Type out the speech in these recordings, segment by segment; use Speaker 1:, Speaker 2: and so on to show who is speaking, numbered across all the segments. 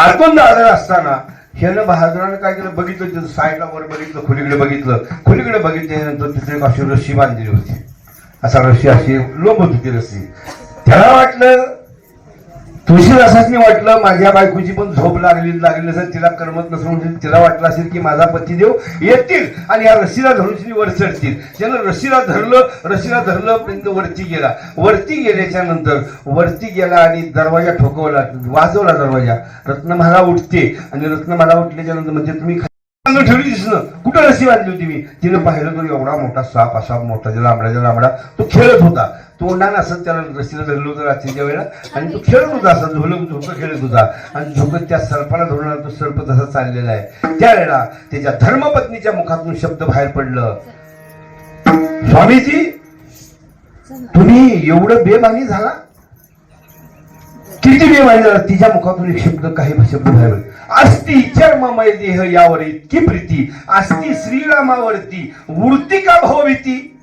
Speaker 1: आतून दादर असताना ह्यानं बहादुरानं काय केलं? बघितलं तिथं साईडला वर बघितलं खुलीकडे बघितलं. खुलीकडे बघितल्यानंतर तिथे एक अशी रस्सी बांधलेली होती. असा रस्सी अशी लोंब होती रस्सी. त्याला वाटलं तुळशीदासांनी वाटलं माझ्या बायकोची पण झोप लागली लागली नसेल तिला करमत नसेल म्हणजे तिला वाटलं असेल की माझा पतीदेव येतील आणि या रस्सीला धरून वर चढतील. त्यानं रस्सीला धरलं रस्सीला धरलं पर्यंत वरती गेला. वरती गेल्याच्यानंतर वरती गेला आणि दरवाजा ठोकवला वाजवला दरवाजा. रत्नमाला उठते आणि रत्नमाला उठल्याच्या नंतर म्हणजे तुम्ही ठेवली दिसणं कुठं रस्सी बांधली होती मी? तिनं पाहिलं तर एवढा मोठा साप असा मोठा ज्या लांबडा लांबडा तो खेळत होता. तोंडानं असं त्याला रस्सीला धरलं होतं रात्रीच्या वेळेला. आणि तो खेळत होता असं झोलक झोकं खेळत होता. आणि झोकत त्या सर्पाला आला, तो सर्प तसा चाललेला आहे. त्यावेळेला त्याच्या धर्मपत्नीच्या मुखातून शब्द बाहेर पडलं. स्वामीजी तुम्ही एवढं बेमानी झाला? किती बेमानी झाला? तिच्या मुखातून एक शब्द काही शब्द बाहेर. अस्ति चर्ममय देह यावर इतकी प्रीती अस्ति श्रीरामावरती वृत्ती का भवभीती.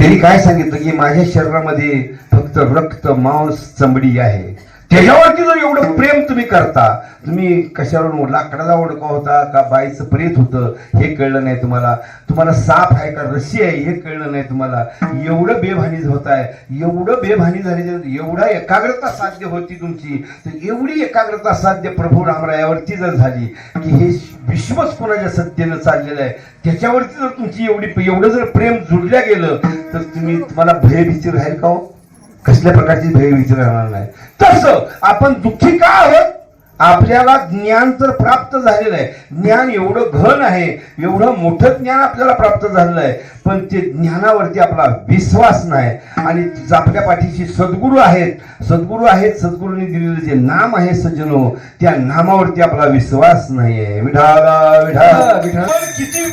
Speaker 1: त्यांनी काय सांगितलं की माझ्या शरीरामध्ये फक्त रक्त मांस चमडी आहे. त्याच्यावरती जर एवढं प्रेम तुम्ही करता तुम्ही कशावरून लाकडाचा ओढका होता का बाईचं प्रेत होतं हे कळलं नाही तुम्हाला. तुम्हाला साप आहे का रस्सी आहे हे कळलं नाही तुम्हाला. एवढं बेभानी होत आहे एवढं बेभानी झाली एवढा एकाग्रता साध्य होती तुमची. तर एवढी एकाग्रता साध्य प्रभू रामरायावरती जर झाली की हे विश्वच कोणाच्या सत्तेनं चाललेलं आहे त्याच्यावरती जर तुमची एवढी एवढं जर प्रेम जुडल्या गेलं तर तुम्ही तुम्हाला भयभीती राहील का हो? कसल्या प्रकारची भयभीती राहणार नाही. तसं आपण दुःखी का आहोत? आपल्याला ज्ञान तर प्राप्त झालेलं आहे. ज्ञान एवढं घन आहे एवढं मोठं ज्ञान आपल्याला प्राप्त झालेलं आहे पण ते ज्ञानावरती आपला विश्वास नाही. आणि आपल्या पाठीशी सद्गुरू आहेत. सद्गुरू आहेत सद्गुरूंनी दिलेलं जे नाम आहे सज्जनो त्या नामावरती आपला विश्वास नाही आहे. विठाला विठा विठा. किती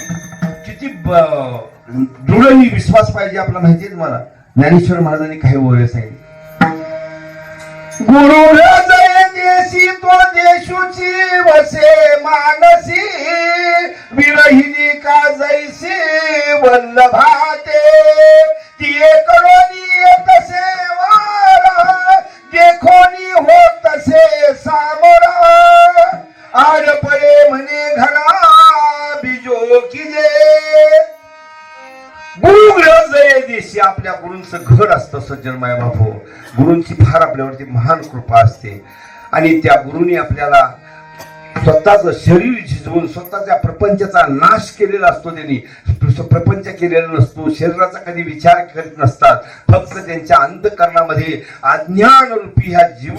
Speaker 1: किती दृढ ही विश्वास पाहिजे आपला माहिती आहे तुम्हाला? ज्ञानेश्वर महाराजांनी काही बोलले सांगितले गुरु देशी तो देशूची वसे मानसी विरहिणी का जैसी वल्लभाते ती करोनी तसे वारा गुरुंचं घर असतं सज्जन माय बापू. गुरूंची फार आपल्यावरती महान कृपा असते. आणि त्या गुरुंनी आपल्याला स्वतःचं शरीर झिजवून स्वतःच्या प्रपंचाचा नाश केलेला असतो त्यांनी. प्रपंच केलेला नसतो शरीराचा कधी विचार करीत नसतात. फक्त त्यांच्या अंतकरणामध्ये अज्ञान रूपी ह्या जीव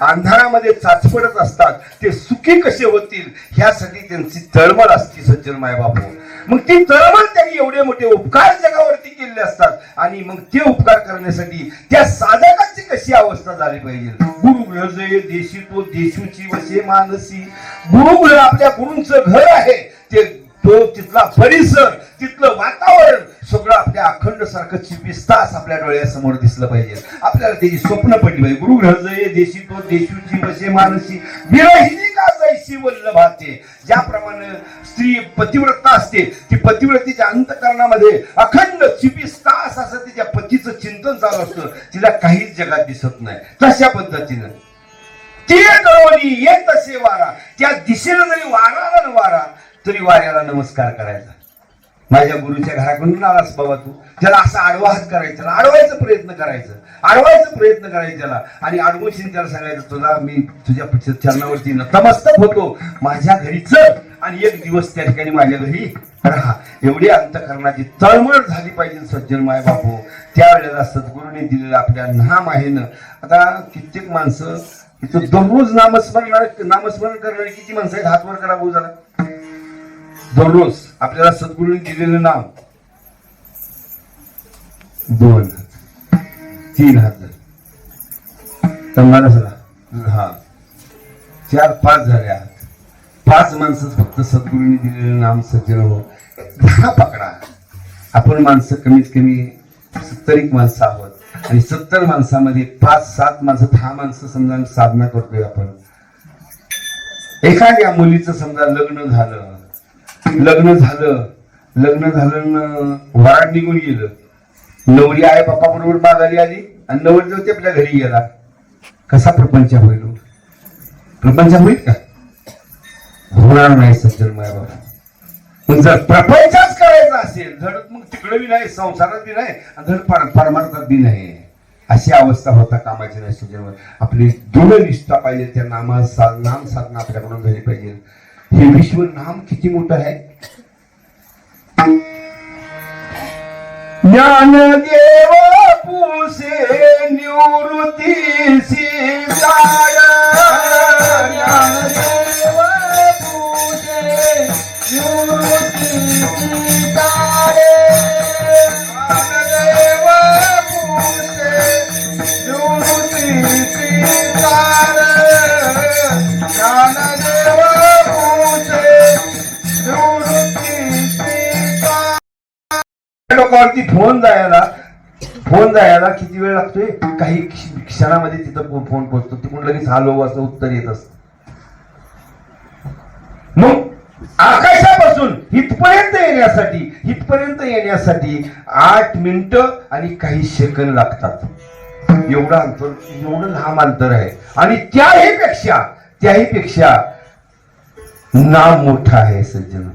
Speaker 1: अंधारामध्ये चाचपडत असतात. ते सुखी कसे होतील? ह्यासाठी त्यांची तळमळ असते सज्जन मायबापू मग ती तळमळ त्यांनी एवढे मोठे उपकार जगावरती केलेले असतात. आणि मग ते उपकार करण्यासाठी त्या साधकाची कशी अवस्था झाली पाहिजे? गुरुगृह जे देशी तो देशूची वसे मानसी. गुरुगृह आपल्या गुरूंचं घर आहे. ते तो तिथला परिसर तिथलं वातावरण सगळं आपल्या अखंड सारखं चिपिस्तास तास आपल्या डोळ्यासमोर दिसलं पाहिजे. आपल्याला त्याची स्वप्न पडली पाहिजे. गुरु जय देशी तो देशूची वशे मानसी. विरहिणी का जैसी वल्लभाते ज्याप्रमाणे स्त्री पतिव्रता असते ती पतिव्रतीच्या अंतकरणामध्ये अखंड चिपिस्तास तास असं तिच्या पतीचं चिंतन चालू असतं. तिला काहीच जगात दिसत नाही. तशा पद्धतीनं. ती करोनी येत असे वारा. त्या दिशेनं जरी वाराला वारा तरी वाऱ्याला नमस्कार करायचा. माझ्या गुरुच्या घराकडून आलास बाबा तू. त्याला असा आडवा हात करायचा त्याला अडवायचा प्रयत्न करायचं. अडवायचा प्रयत्न करायचा त्याला. आणि अडवशील त्याला सांगायचं तुला मी तुझ्या चरणावरती नतमस्तक होतो. माझ्या घरी चल आणि एक दिवस त्या ठिकाणी माझ्या घरी राहा. एवढी अंतकरणाची तळमळ झाली पाहिजे सज्जन माय बापू. त्यावेळेला सद्गुरूने दिलेलं आपल्या नाम आहे ना. आता कित्येक माणसं इथं दररोज नामस्मरण नामस्मरण करणारी किती माणसं आहेत? हातवर करा भाऊ झाला दररोज आपल्याला सद्गुरूंनी दिलेलं नाम दोन तीन हजार. हा. चार पाच झाले आहात पाच माणसं फक्त सद्गुरूंनी दिलेलं नाम सज्जन हो. दहा पकडा. आपण माणसं कमीत कमी सत्तर एक माणसं आहोत. आणि सत्तर माणसामध्ये पाच सात माणसं दहा माणसं समजा साधना करतोय आपण. एखाद्या मुलीचं समजा लग्न झालं लग्न झालं. लग्न झालं वरात वराड निघून गेलं. नवरी आहे पप्पा बरोबर माघारी आली आणि नवरी होती आपल्या घरी गेला. कसा प्रपंच होईल हो? प्रपंच होईल का? होणार नाही सज्जन माय बाबा. पण जर प्रपंचच करायचा असेल धड मग तिकडे बी नाही संसारात बी नाही आणि धड पर- परमार्थात बी नाही अशी अवस्था होता कामाची नाही सज्जन आपली दृढ निष्ठा पाहिजे त्या नामा सा- नाम साधना आपल्याकडून झाली पाहिजे. हे विश्व नाम किती मोठं निवृत्तीसी जाय ज्ञानदेव पुसे निवृत्तीसी जाय ती फोन जायला फोन जायला किती वेळ लागतोय? काही क्षणामध्ये तिथं फोन पोहोचतो. तिकडून लगेच हॅलो असं उत्तर येत असत. मग आकाशापासून इथपर्यंत येण्यासाठी इथपर्यंत येण्यासाठी आठ मिनिटं आणि काही सेकंद लागतात. एवढं अंतर एवढं लांब अंतर आहे. आणि त्याही पेक्षा त्याही पेक्षा नाम मोठा आहे सज्जन.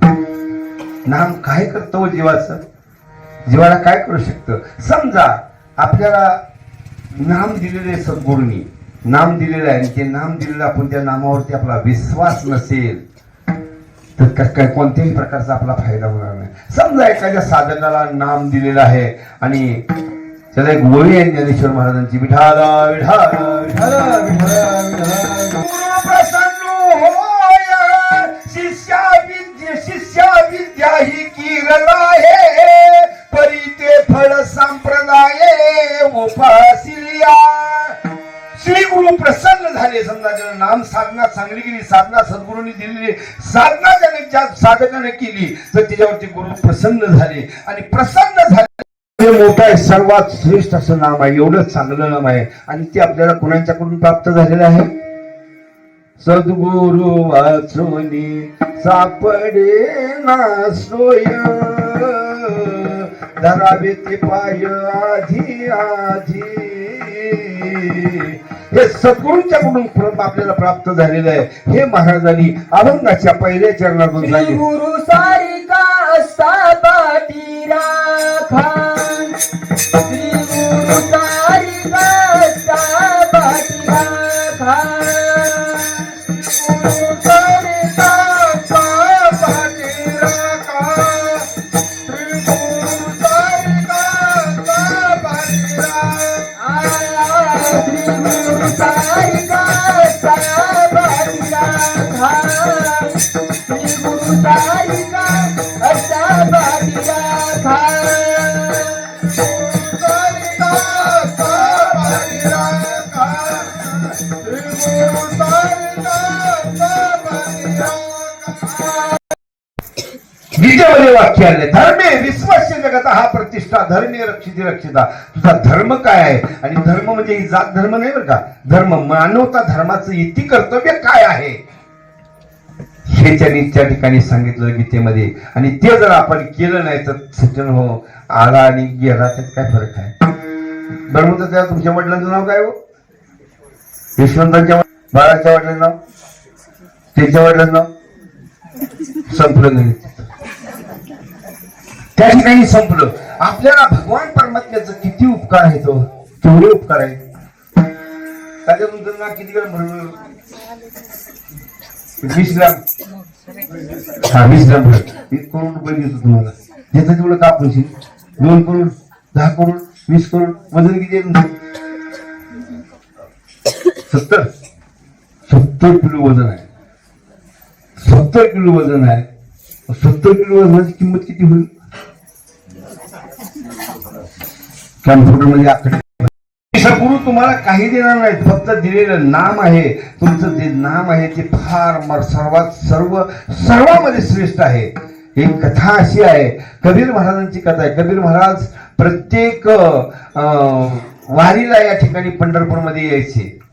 Speaker 1: नाम काय करतो जीवाचं? जीवाला काय करू शकतं? समजा आपल्याला नाम दिलेले सद्गुरूंनी. नाम दिलेलं आहे आणि ते नाम दिलेलं आपण त्या नामावरती आपला विश्वास नसेल तर काय कोणत्याही प्रकारचा आपला फायदा होणार नाही. समजा एखाद्या साधकाला नाम दिलेलं आहे आणि त्याला एक ओळी आहे ज्ञानेश्वर महाराजांची विठाला विठाला विठाला विठाला शिष्या विद्या शिष्या विद्या ही उपासिल्या श्री गुरु प्रसन्न झाले समजा ज्यानं नाम साधना चांगली केली साधना सद्गुरूंनी दिलेली साधना त्याने ज्या साधकाने केली तर त्याच्यावरती गुरु प्रसन्न झाले. आणि प्रसन्न झाले हे मोठं आहे सर्वात श्रेष्ठ असं नाम आहे एवढं चांगलं नाम आहे. आणि ते आपल्याला कुणाच्याकडून प्राप्त झालेलं आहे? सद्गुरु वाचोनी सापडे ना सोया. धरावे ते पाय आधी आधी. हे सद्गुरूंच्याकडून प्र- आपल्याला प्राप्त झालेलं आहे. हे महाराजांनी अभंगाच्या पहिल्या चरणातून
Speaker 2: गुरु सारिका असा पाठी राखा गुरु सारिका
Speaker 1: गीतेमध्ये वाक्य आले धर्मे विश्वास्य जगत हा प्रतिष्ठा धर्मे रक्षिती रक्षिता. तुझा धर्म काय आहे? आणि धर्म म्हणजे ही जात धर्म नाही बरं का? धर्म मानवता धर्माचं इति कर्तव्य काय आहे? हे त्यांनी त्या ठिकाणी सांगितलं गीतेमध्ये. आणि ते जर आपण केलं नाही तर सज्जन हो आला आणि गेला त्यात काय फरक आहे? धर्म तर त्या तुमच्या वडिलांचं नाव काय हो? यशवंतांच्या बाळाच्या वडिलांना त्यांच्या त्याच्या संपलं नाही. त्या ठिकाणी संपलं. आपल्याला भगवान परमात्म्याचं किती उपकार आहे तो हो? केवढे उपकार आहेत? त्याच्या मुलांना किती ग्राम भरलं? वीस ग्राम. हा वीस ग्राम भर एक करोड रुपये देतो तुम्हाला. ज्याचं तेवढं कापून दोन करोड दहा करोड वीस करोड वजन किती सत्तर. सत्तर किलो वजन आहे. सत्तर किलो वजन आहे. सत्तर किलो वजनाची किंमत किती होईल? कॅम्प्युटरमध्ये आकडे तुम्हाला काही देणार नाहीत. फक्त दिलेलं नाम आहे. तुमचं जे नाम आहे ते फार सर्वात सर्व सर्वांमध्ये श्रेष्ठ आहे. एक कथा अशी आहे. कबीर महाराजांची कथा आहे. कबीर महाराज प्रत्येक अं, वारीला या ठिकाणी पंढरपूरमध्ये यायचे.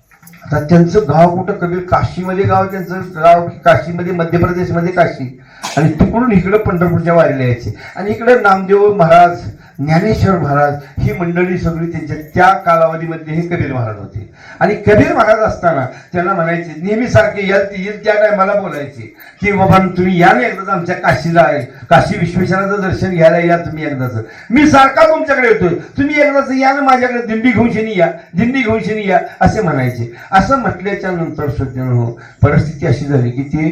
Speaker 1: आता त्यांचं गाव कुठं कबीर काशीमध्ये गाव त्यांचं गाव काशीमध्ये मध्य प्रदेशमध्ये काशी. आणि तिकडून इकडं पंढरपूरच्या वारीला यायचे. आणि इकडं नामदेव महाराज ज्ञानेश्वर महाराज ही मंडळी सगळी त्यांच्या त्या कालावधीमध्ये हे कबीर महाराज होते. आणि कबीर महाराज असताना त्यांना म्हणायचे नेहमी सारखे येईल ते येईल त्या टायमाला बोलायचे की बाबा तुम्ही या ना एकदाच आमच्या काशीला आहे. काशी विश्वेश्वराचं दर्शन घ्यायला या तुम्ही एकदाच. मी सारखा तुमच्याकडे येतोय. तुम्ही एकदाच या ना माझ्याकडे दिंडी घेऊन शनी या दिंडी घेऊन शनी या असे म्हणायचे. असं म्हटल्याच्या नंतर सज्जन हो परिस्थिती अशी झाली की ते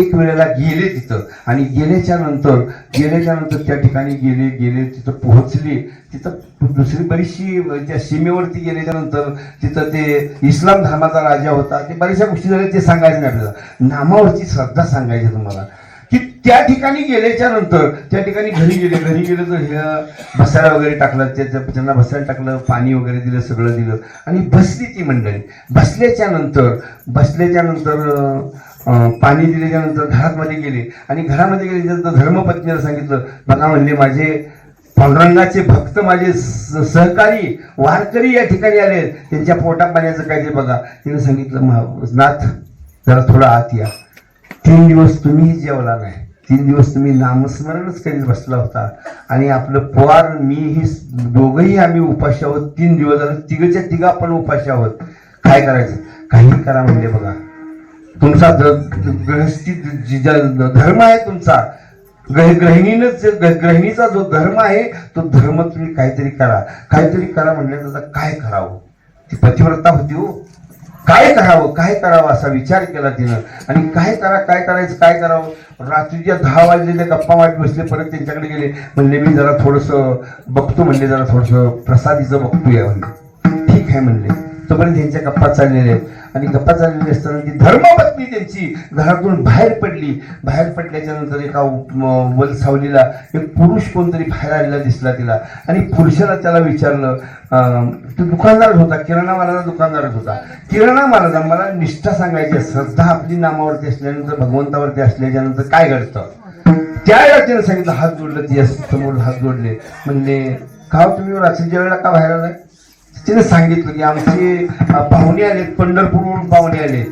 Speaker 1: एक वेळेला गेले तिथं. आणि गेल्याच्यानंतर गेल्याच्यानंतर त्या ठिकाणी गेले गेले तिथं पोहोचली तिथं दुसरी बरीचशी त्या सीमेवरती गेल्याच्यानंतर तिथं ते इस्लाम धर्माचा राजा होता. ते बऱ्याचशा गोष्टी झाल्या ते सांगायचं नाही आपल्याला. नामावरची श्रद्धा सांगायची तुम्हाला. की त्या ठिकाणी गेल्याच्यानंतर त्या ठिकाणी घरी गेले घरी गेले तर हे बसायला वगैरे टाकलं त्याच्या त्यांना बसायला टाकलं पाणी वगैरे दिलं सगळं दिलं. आणि बसली ती मंडळी. बसल्याच्या नंतर बसल्याच्या नंतर पाणी दिल्याच्या नंतर घरामध्ये गेले. आणि घरामध्ये गेल्याच्यानंतर धर्मपत्नीला सांगितलं बघा म्हणले माझे पांडुरंगाचे भक्त माझे सहकारी वारकरी या ठिकाणी आले. त्यांच्या पोटा पाण्याचं काय ते बघा. तिने सांगितलं नाथ जरा थोडं आत या. तीन दिवस तुम्हीही जेवला नाही. तीन दिवस तुम्ही नामस्मरणच करीत बसला होता. आणि आपलं पवार मी ही दोघंही आम्ही उपाशी आहोत. तीन दिवस झाले. तिघच्या तिघा आपण उपाशी आहोत. काय करायचं? काही करा म्हणजे बघा. तुमचा द- ज्या- धर्म आहे तुमचा. ग्रह- गृहिणीचा जो धर्म आहे तो धर्म तुम्ही काहीतरी करा. काहीतरी करा म्हणल्यानंतर काय करावं? ती पतिव्रता होती हो. काय करावं? काय करावं असा विचार केला तिनं. आणि काय करा काय करायचं? काय करावं? रात्रीच्या दहा वाजलेले गप्पा वाट बसले परत त्यांच्याकडे गेले. म्हणले मी जरा थोडस बघतो म्हणले जरा थोडस प्रसादीचं बघतोय. म्हणले ठीक आहे म्हणले. तोपर्यंत त्यांच्या गप्पा चाललेले आहेत. आणि गप्पा चाललेली असताना ती धर्मपत्नी त्यांची घरातून बाहेर पडली. बाहेर पडल्याच्या नंतर एका वलसावलीला वल सावलीला एक पुरुष कोणतरी बाहेर आलेला दिसला तिला. आणि पुरुषाला त्याला विचारलं तो दुकानदारच होता किराणा मालाचा दुकानदारच होता. किराणा मालाचा मला निष्ठा सांगायची श्रद्धा आपली नामावरती असल्यानंतर भगवंतावरती असल्याच्या नंतर काय घडतं? त्यावेळेला तिने सांगितलं हात जोडलं ती समोर हात जोडले. म्हणले का हो तुम्ही रात्रीच्या वेळेला का बाहेर आलाय? तिने सांगितलं की आमचे पाहुणे आलेत पंढरपूरवरून पाहुणे आलेत.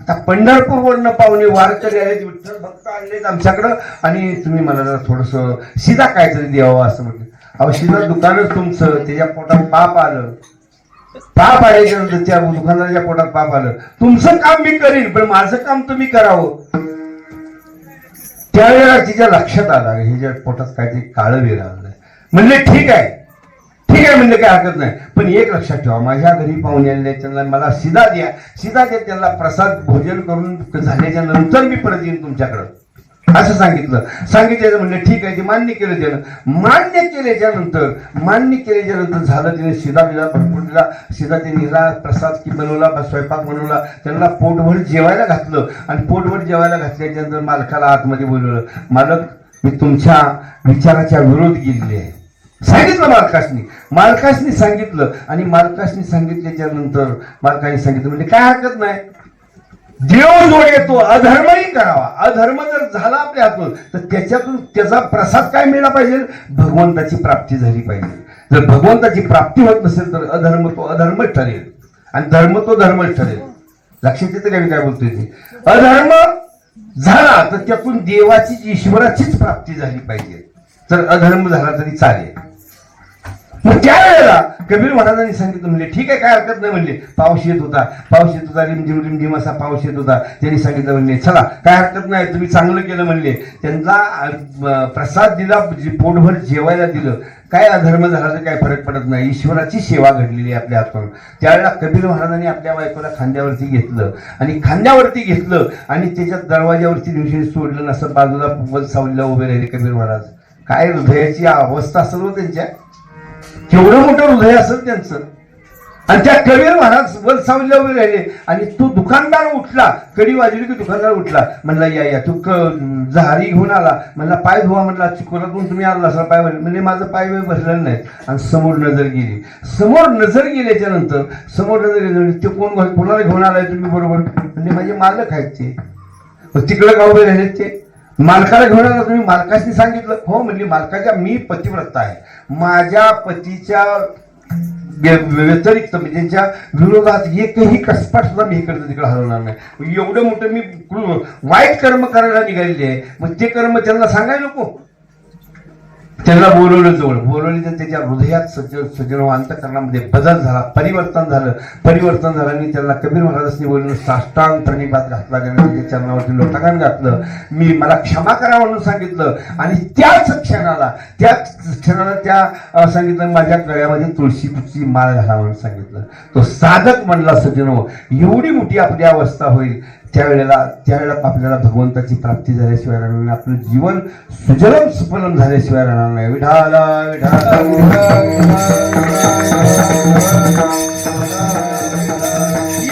Speaker 1: आता पंढरपूरवरनं पाहुणे वारकरी आलेत विठ्ठल भक्त आणलेत आमच्याकडं. आणि तुम्ही मला थोडस शिदा काहीतरी द्यावं असं म्हटलं. अहो शिदा दुकानच तुमचं त्याच्या पोटात पाप आलं. पाप आल्याच्यानंतर त्या दुकानदाराच्या पोटात पाप आलं. तुमचं काम मी करीन पण माझं काम तुम्ही करावं. त्यावेळेला तिच्या लक्षात आलं हिच्या पोटात काहीतरी काळं वेळ आलं म्हणले ठीक आहे. ठीक आहे म्हणजे काय हरकत नाही. पण एक लक्षात ठेवा माझ्या घरी पाहुणे आलेले त्यांना मला सिधा द्या. सिधा द्या त्यांना प्रसाद भोजन करून झाल्याच्यानंतर मी परत येईन तुमच्याकडं. असं सांगितलं. सांगितलं म्हणलं ठीक आहे ते मान्य केलं त्यानं. मान्य केल्याच्यानंतर मान्य केल्याच्यानंतर झालं त्याने शिदा बिदा भरपूर दिला. शिदा ते निला प्रसाद की बनवला स्वयंपाक बनवला. त्यांना पोटभर जेवायला घातलं. आणि पोटभर जेवायला घातल्याच्या नंतर मालकाला आतमध्ये बोलवलं मालक मी तुमच्या विचाराच्या विरोध केलेले आहे सांगितलं मालकाशनी मालकाशनी सांगितलं आणि मालकाशनी सांगितल्याच्या नंतर मालकाने सांगितलं म्हणजे काय हरकत नाही. देव जोड येतो अधर्मही करावा. अधर्म जर झाला आपल्या हातून तर त्याच्यातून त्याचा प्रसाद काय मिळाला पाहिजे? भगवंताची प्राप्ती झाली पाहिजे. जर भगवंताची प्राप्ती होत नसेल तर अधर्म तो अधर्मच ठरेल. आणि धर्म तो धर्मच ठरेल. लक्षात येते का मी काय बोलतोय ते? अधर्म झाला तर त्यातून देवाची ईश्वराचीच प्राप्ती झाली पाहिजे. तर अधर्म झाला तरी चालेल. मग त्यावेळेला कबीर महाराजांनी सांगितलं म्हणले ठीक आहे काय हरकत नाही म्हणले. पाऊस येत होता. पाऊस येत होता रिमझिम रिमझिम असा पाऊस येत होता. त्यांनी सांगितलं म्हणले चला काय हरकत नाही तुम्ही चांगलं केलं म्हणले. त्यांना प्रसाद दिला पोटभर जेवायला दिलं. काय अधर्म झाला तर काय फरक पडत नाही. ईश्वराची सेवा घडलेली आहे आपल्या हातून. त्यावेळेला कबीर महाराजांनी आपल्या बायकोला खांद्यावरती घेतलं. आणि खांद्यावरती घेतलं. आणि त्याच्या दरवाज्यावरती दिवशी सोडलं नसं बाजूला सावलीला उभे राहिले कबीर महाराज. काय हृदयाची अवस्था असेल हो त्यांच्या. एवढं मोठं हृदय असेल त्यांचं. आणि त्या कबीर महाराज वर सावलीला उभे राहिले. आणि तो दुकानदार उठला. कडी वाजली की दुकानदार उठला. म्हणला या या तू क- जहारी घेऊन आला. म्हणला पाय धुवा म्हटला चिकोरातून तुम्ही आला असा पाय भरले म्हणजे माझं पाय वेळ भरलेलं नाही. आणि समोर नजर गेली. समोर नजर गेल्याच्यानंतर समोर नजर गेली ते कोण कोणाला घेऊन आलाय तुम्ही बरोबर? म्हणजे माझे मालक आहेत ते. तिकडं का उभे राहिले ते? मालकाला घेऊन आला तुम्ही मालकाशी सांगितलं. हो म्हणजे मालकाच्या मी पतिव्रता आहे. माझ्या पतीच्या व्य- व्यतिरिक्त म्हणजे त्यांच्या विरोधात एकही कसपाट सुद्धा मी इकडचं तिकडे हलवणार नाही. एवढं मोठं मी वाईट कर्म करायला निघालेले आहे. मग ते कर्म त्यांना सांगायला नको. त्यांना बोलवलं जवळ. बोलवले तर त्याच्या हृदयात सज्जन सज्जन अंतकरणामध्ये बदल झाला परिवर्तन झालं. परिवर्तन झालं आणि त्यांना कबीर महाराजांनी बोलून साष्टांग प्रणिपात घातला त्याच्या चरणावरती लोटाकान घातलं. मी मला क्षमा करा म्हणून सांगितलं. आणि त्याच क्षणाला त्याच क्षणाला त्या सांगितलं माझ्या गळ्यामध्ये तुळशी माळ घाला म्हणून सांगितलं. तो साधक म्हणला सज्जनो हो, एवढी मोठी आपली अवस्था होईल. त्यावेळेला त्यावेळेला आपल्याला भगवंताची प्राप्ती झाल्याशिवाय राहणार नाही. आपलं जीवन सुजलम सुफलम झाल्याशिवाय राहणार नाही. विठाला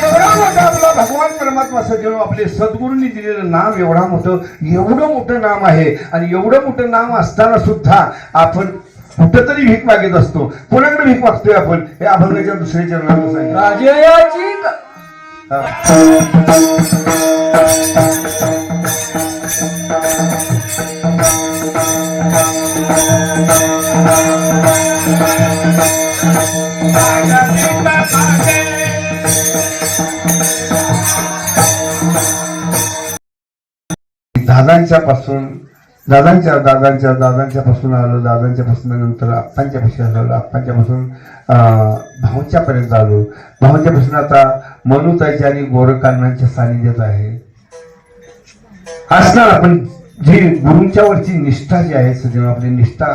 Speaker 1: एवढा मोठा आपला भगवान परमात्मा सज्जनो आपले सद्गुरूंनी दिलेलं नाम एवढा मोठं एवढं मोठं नाम आहे. आणि एवढं मोठं नाम असताना सुद्धा आपण कुठंतरी भीक मागत असतो. कोणाकडे भीक मागतोय आपण? हे अभंगाच्या दुसऱ्या चरणाला सांगितलं
Speaker 2: राजयाची
Speaker 1: दादांच्या पासून दादांच्या दादांच्या दादांच्या पासून आलो दादांच्या पासून नंतर आप्पांच्या पासून आलो आप्पांच्या पासून भाऊंच्या पर्यंत आलो. भाऊंच्या पासून आता मनुताईच्या आणि गोरखांनाच्या सानिध्यात आहे. असणार. आपण जी गुरूंच्या वरची निष्ठा जी आहे सजीव आपली निष्ठा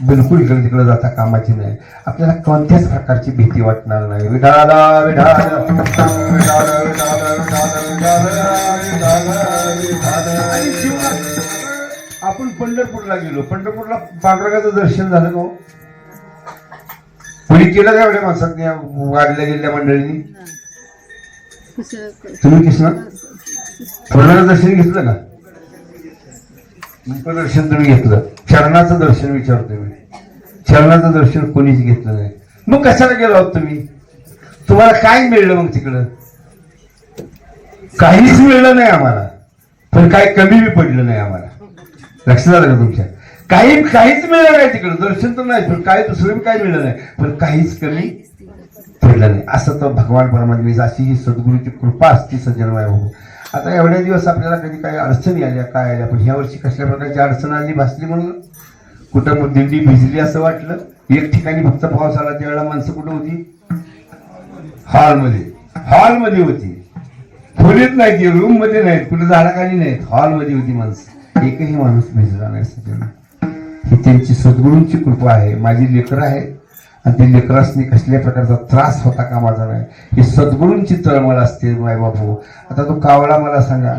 Speaker 1: बिलकुल इकडे तिकडे जाता कामाची नाही. आपल्याला कोणत्याच प्रकारची भीती वाटणार नाही. जीवनात आपण पंढरपूरला गेलो. पंढरपूरला पांडुरंगाचं दर्शन झालं का हो? कोणी केलं का एवढ्या माणसात वाढल्या गेलेल्या मंडळींनी? तुम्ही कृष्णा पंढराचं दर्शन घेतलं का? दर्शन तुम्ही घेतलं. चरणाचं दर्शन विचारतोय मी. चरणाचं दर्शन कोणीच घेतलं नाही. मग कशाला गेलो आहोत तुम्ही? तुम्हाला काय मिळलं मग तिकडं? काहीच मिळलं नाही आम्हाला. पण काही कमी बी पडलं नाही आम्हाला. लक्षात आलं का तुमच्या? काही काहीच मिळलं नाही तिकडं. दर्शन तर नाही पण काही दुसरं बी काही मिळलं नाही. पण काहीच कमी पडलं नाही. असं तर भगवान परमात्मेची अशी ही सद्गुरूची कृपा असती सज्जनमाय भाऊ. आता एवढ्या दिवस आपल्याला कधी काही अडचणी आल्या काय आल्या? पण ह्या वर्षी कसल्या प्रकारची अडचण आली भासली म्हणून? कुठं मग दिंडी भिजली असं वाटलं? एक ठिकाणी फक्त पाऊस आला त्यावेळेला माणसं कुठं होती? हॉलमध्ये. हॉलमध्ये होती. खोलीत नाही ती रूममध्ये नाहीत कुठं झाडाखाली नाहीत. हॉलमध्ये होती माणसं. एकही माणूस भिजला नाही सगळ्यांना ही त्यांची सद्गुरूंची कृपा आहे. माझी लेकरं आहे आणि ते लेकरासनी कसल्या प्रकारचा त्रास होता का माझा नाही. हे सद्गुरूंची तळमळ असते मायबापू आता तो कावळा मला सांगा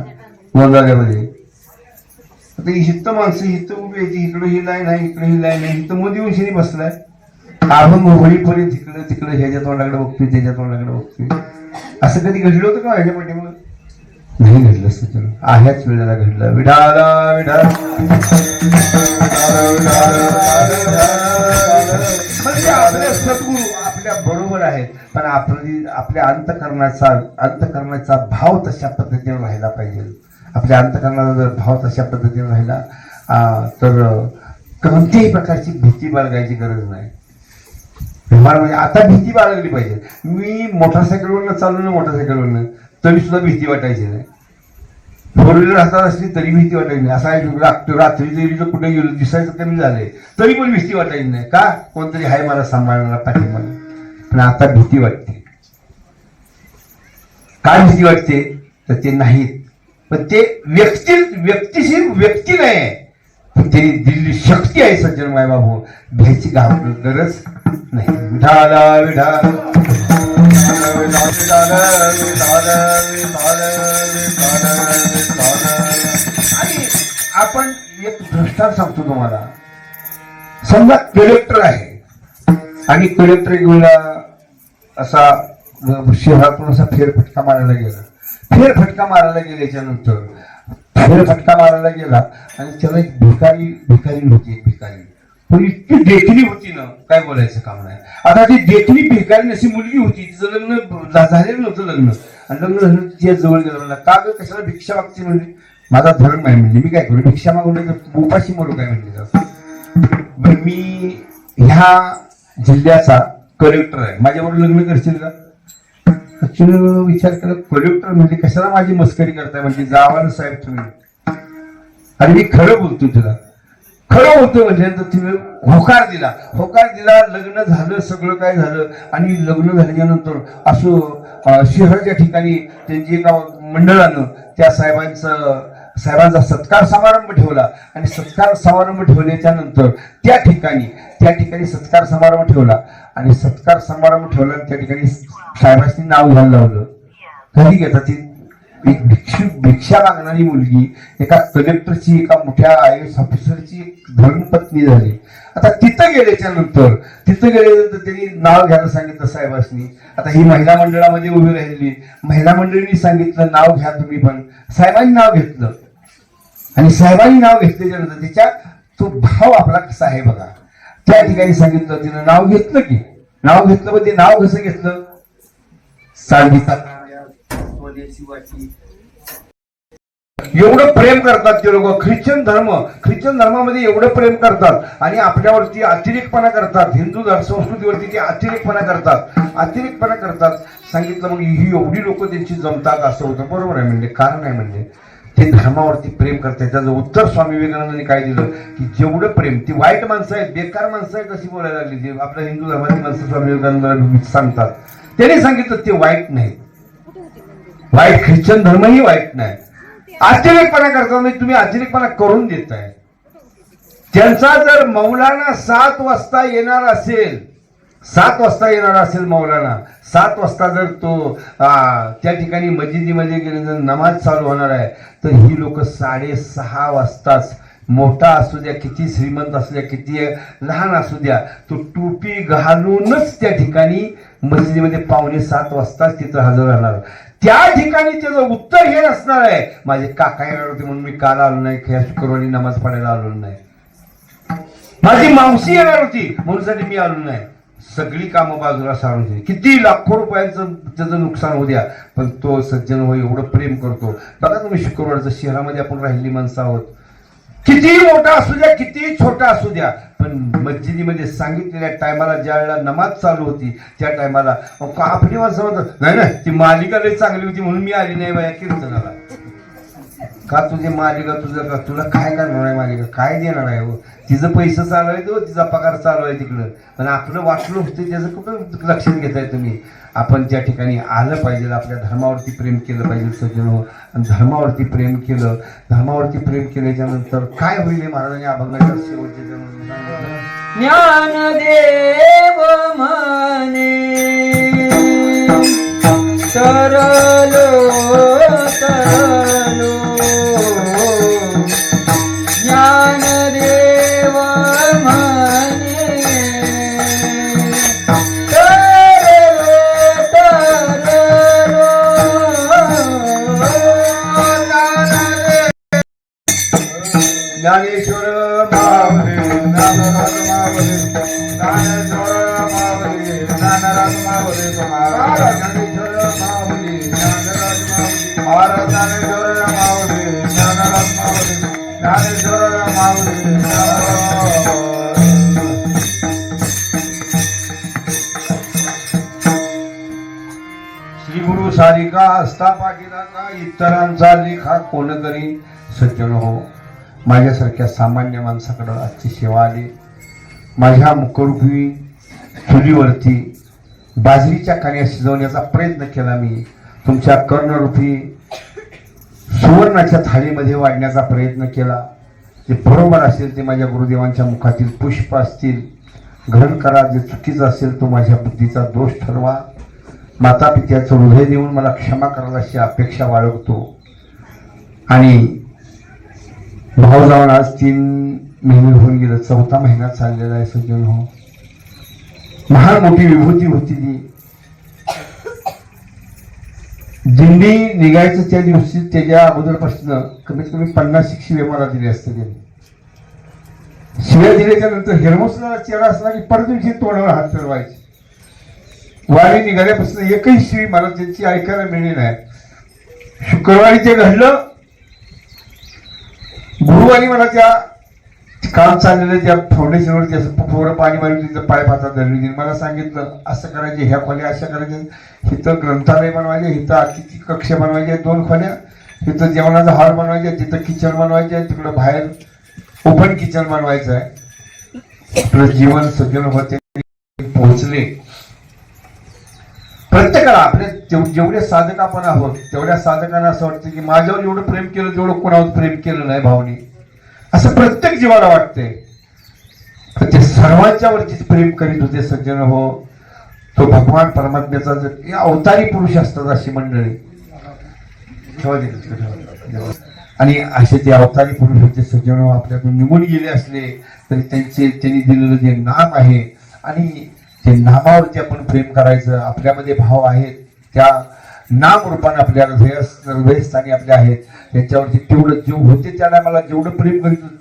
Speaker 1: गोंधळ्यामध्ये आता हित माणसं हित उभी यायची इकडं ही लाईन आहे इकडे ही लाईन आहे इथं मध्ये उशिनी बसलाय. आपण होईपर्यंत तिकडं तिकडं ह्याच्या तोंडाकडे बघतोय त्याच्या तोंडाकडे बघतोय. असं कधी घडलं होतं का ह्याच्या पाठीमुळे नाही घडलं असतं त्याला ह्याच वेळेला घडलं. विढाला विढा आपली आपल्या अंतकरणाचा अंतकरणाचा भाव तशा पद्धतीने राहिला पाहिजे. आपल्या अंतकरणाचा जर भाव तशा पद्धतीने राहिला तर कोणत्याही प्रकारची भीती बाळगायची गरज नाही. व्यवहार म्हणजे आता भीती बाळगली पाहिजे. मी मोटरसायकलवरनं चाललो ना मोटरसायकलवरनं तरी सुद्धा भीती वाटायची नाही. फोर व्हीलर हातात असली तरी भीती वाटायची नाही. असं रात्री जरी कुठे गेलो दिसायचं कमी झालंय. तरी पण भीती वाटायची नाही. का? कोणतरी आहे मला सांभाळणारा पाठिंबा आणि आता भीती वाटते. काय भीती वाटते? तर ते नाहीत. पण ते व्यक्ती व्यक्तिशील व्यक्ती नाही. पण त्यांनी दिलेली शक्ती आहे सज्जन मायबाबू घ्यायची गाव गरज नाही. विठाला आणि आपण एक भ्रष्टार सांगतो तुम्हाला. समजा कलेक्टर आहे. आणि कलेक्टर एक असा अ, शहरातून असा फेरफटका मारायला गेला. फेरफटका मारायला गेल्याच्यानंतर फेरफटका मारायला गेला आणि त्याला एक भिकारी भिकारी होती एक भिकारी. पण इतकी देखणी होती ना काय बोलायचं काम नाही. आता ती देखणी भिकारी अशी मुलगी होती तिचं लग्न झालेलं नव्हतं लग्न. आणि लग्न झालं तिच्या जवळ गेलं का ग कशाला भिक्षा मागते म्हणजे माझा धर्म आहे म्हणजे मी काय करू? भिक्षा मागवलं तर उपाशी मरू काय? म्हणजे मी ह्या जिल्ह्याचा कलेक्टर आहे. माझ्यावर लग्न करशील का? ऍक्च्युली विचार केला कलेक्टर म्हणजे कशाला माझी मस्करी करताय? म्हणजे जावान साहेब तुम्ही. आणि मी खरं बोलतो तुला. खरं होतं म्हणजे तिने होकार दिला. होकार दिला लग्न झालं सगळं काय झालं? आणि लग्न झाल्यानंतर असं शहराच्या ठिकाणी त्यांची एका मंडळानं त्या साहेबांचं साहेबांचा सत्कार समारंभ ठेवला. आणि सत्कार समारंभ ठेवल्याच्या नंतर त्या ठिकाणी त्या ठिकाणी सत्कार समारंभ ठेवला. आणि सत्कार समारंभ ठेवला त्या ठिकाणी साहेबांनी नाव घ्यायला लावलं. घरी घेतात ती? एक भिक्षु भिक्षा मागणारी मुलगी एका कलेक्टरची एका मोठ्या आय एस ऑफिसरची धर्मपत्नी झाली. आता तिथं गेल्याच्यानंतर तिथं गेल्यानंतर त्यांनी नाव घ्यायला सांगितलं साहेबांनी. आता ही महिला मंडळामध्ये उभी राहिलेली महिला मंडळींनी सांगितलं नाव घ्या तुम्ही पण. साहेबांनी नाव घेतलं. आणि साहेबांनी नाव घेतल्याच्या नंतर तिच्या तो भाव आपला कसा आहे बघा. त्या ठिकाणी सांगितलं तिनं नाव घेतलं की नाव घेतलं पण ते नाव कसं घेतलं? चांदीचा वाटी. एवढं प्रेम करतात ते लोक. ख्रिश्चन धर्म ख्रिश्चन धर्मामध्ये एवढं प्रेम करतात आणि आपल्यावरती अतिरेकपणा करतात. हिंदू धर्म संस्कृतीवरती ते अतिरेकपणा करतात. अतिरेकपणा करतात. सांगितलं मग ही एवढी लोक त्यांची जमतात असं होतं. बरोबर आहे म्हणजे. कारण आहे म्हणजे. ते धर्मावरती प्रेम करतात त्याचं उत्तर स्वामी विवेकानंदांनी काय दिलं? की जेवढं प्रेम ती वाईट माणसं आहेत बेकार माणसं आहेत अशी बोलायला लागली. जे आपल्या हिंदू धर्माची माणसं स्वामी विवेकानंद सांगतात. त्यांनी सांगितलं ते वाईट नाही वाईट ख्रिश्चन धर्मही वाईट नाही. आश्चर्यपणा करता म्हणजे तुम्ही आश्चर्यपणा करून देताय. त्यांचा जर मौलाना सात वाजता येणार असेल सात वाजता येणार असेल मौलाना. सात वाजता जर तो आ, त्या ठिकाणी मस्जिदीमध्ये गेले जर नमाज चालू होणार आहे तर ही लोक साडेसहा वाजताच मोठा असू द्या किती श्रीमंत असू द्या किती लहान असू द्या तो टोपी घालूनच त्या ठिकाणी मस्जिदीमध्ये पावणे सात वाजताच तिथं हजर राहणार. त्या ठिकाणी त्याचं उत्तर हे असणार आहे माझे काका येणार होते म्हणून मी काल आलो नाही ह्या शुक्रवारी नमाज पडायला आलो नाही. माझी मावशी येणार होती म्हणून मी आलो नाही. सगळी कामं बाजूला सारून दिली किती लाखो रुपयांचं त्याचं नुकसान होऊ द्या पण तो सज्जन हो एवढं प्रेम करतो. बघा तुम्ही शुक्रवारचं शहरामध्ये आपण राहिली माणसं आहोत. कितीही मोठा असू द्या कितीही छोटा असू द्या पण मस्जिदीमध्ये सांगितलेल्या टायमाला ज्या वेळेला नमाज चालू होती त्या टायमाला. आपली माणसं म्हणतात नाही ना ती मालिका लई चांगली होती म्हणून मी आली नाही बाया कीर्तनाला. का तुझे मालिका तुझं का तुला काय करणार आहे मालिका? काय देणार आहे हो? तिचं पैसे चालू आहे तो हो, तिचा पगार चालू आहे तिकडं. पण आपलं वाटलं होतं त्याचं कुठं लक्षात घेताय तुम्ही? आपण त्या ठिकाणी आलं पाहिजे आपल्या धर्मावरती प्रेम केलं पाहिजे सज्जन हो. आणि धर्मावरती प्रेम केलं धर्मावरती प्रेम केल्याच्यानंतर काय होईल हे महाराजांनी अभंगाच्या शेवटच्या
Speaker 2: ज्ञानदेव म्हणे
Speaker 1: ज्ञानेश्वर मावळे ज्ञानराज ज्ञानेश्वर ज्ञानराज ज्ञानेश्वर ज्ञानराज महाराज ज्ञानेश्वर ज्ञानराज ज्ञानेश्वर श्री गुरु सारिका असता पाठीला इतरांचा लेखा कोण करी सज्जन हो. माझ्यासारख्या सामान्य माणसाकडं आजची सेवा आली. माझ्या मुखरूपी चुलीवरती बाजरीच्या कान्या शिजवण्याचा प्रयत्न केला मी. तुमच्या कर्णरूपी सुवर्णाच्या थाळीमध्ये वाढण्याचा प्रयत्न केला. जे बरोबर असेल ते माझ्या गुरुदेवांच्या मुखातील पुष्प असतील. ग्रहण करा जे चुकीचं असेल तो माझ्या बुद्धीचा दोष ठरवा. माता पित्याचं हृदय देऊन मला क्षमा करायला अशी अपेक्षा बाळगतो. आणि भाऊ जाऊन आज तीन महिने होऊन गेलं चौथा महिना चाललेला आहे सज्जन हो. महान मोठी विभूती होती ती. दिंडी निघायचं त्या दिवशी त्याच्या अगोदरपासून कमीत कमी पन्नास शिक्षी मला दिली असते त्यांनी. शिव्या दिल्याच्या नंतर हिरमोसला चेहरा असला की परत दिवशी तोंडावर हात फिरवायचे. वारी निघाल्यापासून एकही शिवी मला त्यांची ऐकायला मिळली नाही. शुक्रवारी ते घडलं गुरुवाणी मला त्या काम चाललेलं त्या फाउंडेशनवरती असं थोडं पाणी मारून तिथं पाय पाचा धरली मला सांगितलं असं करायचे ह्या खोल्या अशा करायच्या. इथं ग्रंथालय बनवायचे इथं अतिथी कक्ष बनवायचे दोन खोल्या. तिथं जेवणाचा हॉल बनवायचे तिथं किचन बनवायचे तिकडं बाहेर ओपन किचन बनवायचं आहे. आपलं जीवन सज्जन होते पोहोचले. प्रत्येकाला आपले जेवढे साधक आपण आहोत तेवढ्या साधकांना असं वाटतं की माझ्यावर एवढं प्रेम केलं तेवढं कोणावर प्रेम केलं नाही भावनी. असं प्रत्येक जीवाला वाटते. तर ते सर्वांच्या वरतीच प्रेम करीत होते सज्जन हो. तो भगवान परमात्म्याचा जर हे अवतारी पुरुष असतात अशी मंडळी. ठेवा आणि असे ते अवतारी पुरुष होते सज्जन हो आपल्याकडून निघून गेले असले तरी त्यांचे त्यांनी दिलेलं जे नाम आहे आणि ते नामावरती आपण प्रेम करायचं आपल्यामध्ये भाव आहेत त्या नाम रूपाने आपल्या हृदय हृदयस्थानी आपल्या आहेत त्याच्यावरती तेवढं जीव होते त्या मला जेवढं प्रेम करीत होते.